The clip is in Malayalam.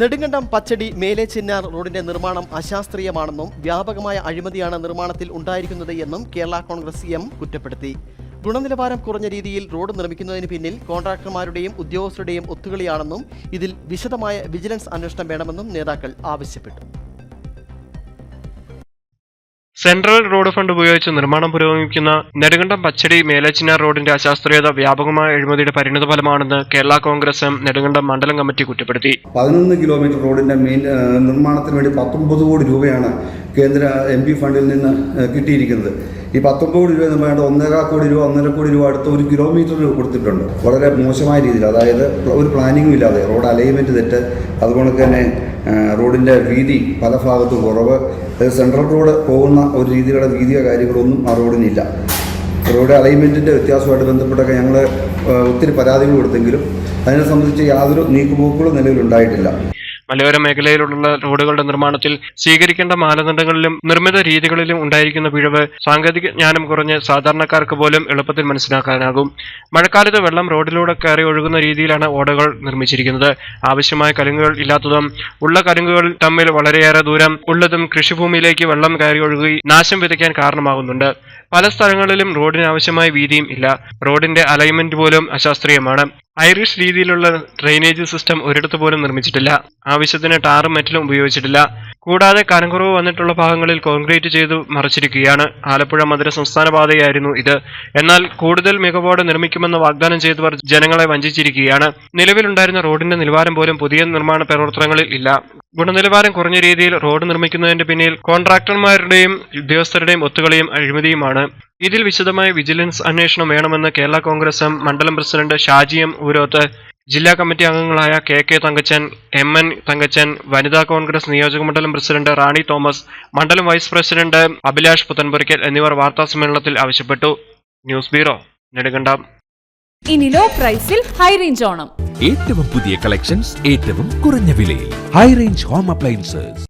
നെടുങ്കണ്ടം പച്ചടി മേലെ ചിന്നാർ റോഡിന്റെ നിർമ്മാണം അശാസ്ത്രീയമാണെന്നും വ്യാപകമായ അഴിമതിയാണ് നിർമ്മാണത്തിൽ ഉണ്ടായിരിക്കുന്നത് എന്നും കേരള കോൺഗ്രസ് എം കുറ്റപ്പെടുത്തി. ഗുണനിലവാരം കുറഞ്ഞ രീതിയിൽ റോഡ് നിർമ്മിക്കുന്നതിന് പിന്നിൽ കോൺട്രാക്ടർമാരുടെയും ഉദ്യോഗസ്ഥരുടെയും ഒത്തുകളിയാണെന്നും ഇതിൽ വിശദമായ വിജിലൻസ് അന്വേഷണം വേണമെന്നും നേതാക്കൾ ആവശ്യപ്പെട്ടു. സെൻട്രൽ റോഡ് ഫണ്ട് ഉപയോഗിച്ച് നിർമ്മാണം പുരോഗമിക്കുന്ന നെടുങ്കണ്ടം പച്ചടി മേലച്ചിനാർ റോഡിന്റെ അശാസ്ത്രീയത വ്യാപകമായ അഴിമതിയുടെ പരിണിതഫലമാണെന്ന് കേരള കോൺഗ്രസ് എം നെടുങ്കണ്ടം മണ്ഡലം കമ്മിറ്റി കുറ്റപ്പെടുത്തി. പതിനൊന്ന് കിലോമീറ്റർ റോഡിന്റെ മെയിൻ നിർമ്മാണത്തിന് വേണ്ടി പത്തൊമ്പത് കോടി രൂപയാണ് കേന്ദ്ര എം പി ഫണ്ടിൽ നിന്ന് കിട്ടിയിരിക്കുന്നത്. ഈ പത്തൊമ്പത് കോടി രൂപ വേണ്ട ഒന്നേകാൽ കോടി രൂപ ഒന്നര കോടി രൂപ അടുത്ത ഒരു കിലോമീറ്റർ കൊടുത്തിട്ടുണ്ട്. വളരെ മോശമായ രീതിയിൽ. അതായത് ഒരു പ്ലാനിങ്ങും ഇല്ലാതെ റോഡ് അലൈൻമെന്റ് തെറ്റ് അതുപോലെ തന്നെ റോഡിന്റെ വീതി പല ഭാഗത്തും കുറവ്. സെൻട്രൽ റോഡ് പോകുന്ന ഒരു രീതിയുടെ വീതിയോ കാര്യങ്ങളൊന്നും ആ റോഡിനില്ല. റോഡ് അലൈൻമെന്റിന്റെ വ്യത്യാസമായിട്ട് ബന്ധപ്പെട്ടൊക്കെ ഞങ്ങൾ ഒത്തിരി പരാതികൾ കൊടുത്തെങ്കിലും അതിനെ സംബന്ധിച്ച് യാതൊരു നീക്കുപോക്കുകളും നിലവിലുണ്ടായിട്ടില്ല മലയോര മേഖലയിലുള്ള റോഡുകളുടെ നിർമ്മാണത്തിൽ സ്വീകരിക്കേണ്ട മാനദണ്ഡങ്ങളിലും നിർമ്മിത രീതികളിലും ഉണ്ടായിരിക്കുന്ന പിഴവ് സാങ്കേതിക ജ്ഞാനം കുറഞ്ഞ് സാധാരണക്കാർക്ക് പോലും എളുപ്പത്തിൽ മനസ്സിലാക്കാനാകും. മഴക്കാലത്ത് വെള്ളം റോഡിലൂടെ കയറി ഒഴുകുന്ന രീതിയിലാണ് ഓടകൾ നിർമ്മിച്ചിരിക്കുന്നത്. ആവശ്യമായ കലുങ്കുകൾ ഇല്ലാത്തതും ഉള്ള കലുങ്കുകൾ തമ്മിൽ വളരെയേറെ ദൂരം ഉള്ളതും കൃഷിഭൂമിയിലേക്ക് വെള്ളം കയറി ഒഴുകി നാശം വിതയ്ക്കാൻ കാരണമാകുന്നുണ്ട്. പല സ്ഥലങ്ങളിലും റോഡിന് ആവശ്യമായ വീതിയും ഇല്ല. റോഡിന്റെ അലൈൻമെന്റ് പോലും അശാസ്ത്രീയമാണ്. ഐറിഷ് രീതിയിലുള്ള ഡ്രെയിനേജ് സിസ്റ്റം ഒരിടത്ത് പോലും നിർമ്മിച്ചിട്ടില്ല. ആവശ്യത്തിന് ടാറും മെറ്റലും ഉപയോഗിച്ചിട്ടില്ല. കൂടാതെ കനംകുറവ് വന്നിട്ടുള്ള ഭാഗങ്ങളിൽ കോൺക്രീറ്റ് ചെയ്ത് മറച്ചിരിക്കുകയാണ്. ആലപ്പുഴ മധുര സംസ്ഥാന പാതയായിരുന്നു ഇത്. എന്നാൽ കൂടുതൽ മികവോടെ നിർമ്മിക്കുമെന്ന് വാഗ്ദാനം ചെയ്തവർ ജനങ്ങളെ വഞ്ചിച്ചിരിക്കുകയാണ്. നിലവിലുണ്ടായിരുന്ന റോഡിന്റെ നിലവാരം പോലും പുതിയ നിർമ്മാണ പ്രവർത്തനങ്ങളിൽ ഇല്ല. ഗുണനിലവാരം കുറഞ്ഞ രീതിയിൽ റോഡ് നിർമ്മിക്കുന്നതിന്റെ പിന്നിൽ കോൺട്രാക്ടർമാരുടെയും ഉദ്യോഗസ്ഥരുടെയും ഒത്തുകളിയും അഴിമതിയുമാണ്. ഇതിൽ വിശദമായ വിജിലൻസ് അന്വേഷണം വേണമെന്ന് കേരള കോൺഗ്രസ് എം മണ്ഡലം പ്രസിഡന്റ് ഷാജി എം ഊരോത്ത് ജില്ലാ കമ്മിറ്റി അംഗങ്ങളായ K K Thankachan M N Thankachan വനിതാ കോൺഗ്രസ് നിയോജക മണ്ഡലം പ്രസിഡന്റ് റാണി തോമസ് മണ്ഡലം വൈസ് പ്രസിഡന്റ് അഭിലാഷ് പുത്തൻപുരയ്ക്കൽ എന്നിവർ വാർത്താസമ്മേളനത്തിൽ ആവശ്യപ്പെട്ടു. ന്യൂസ് ബ്യൂറോ നെടുകണ്ടം ഇനി ലോ പ്രൈസിൽ ഹൈ റേഞ്ച് ഓണം. ഏറ്റവും പുതിയ കളക്ഷൻസ് ഏറ്റവും കുറഞ്ഞ വിലയിൽ. High range home appliances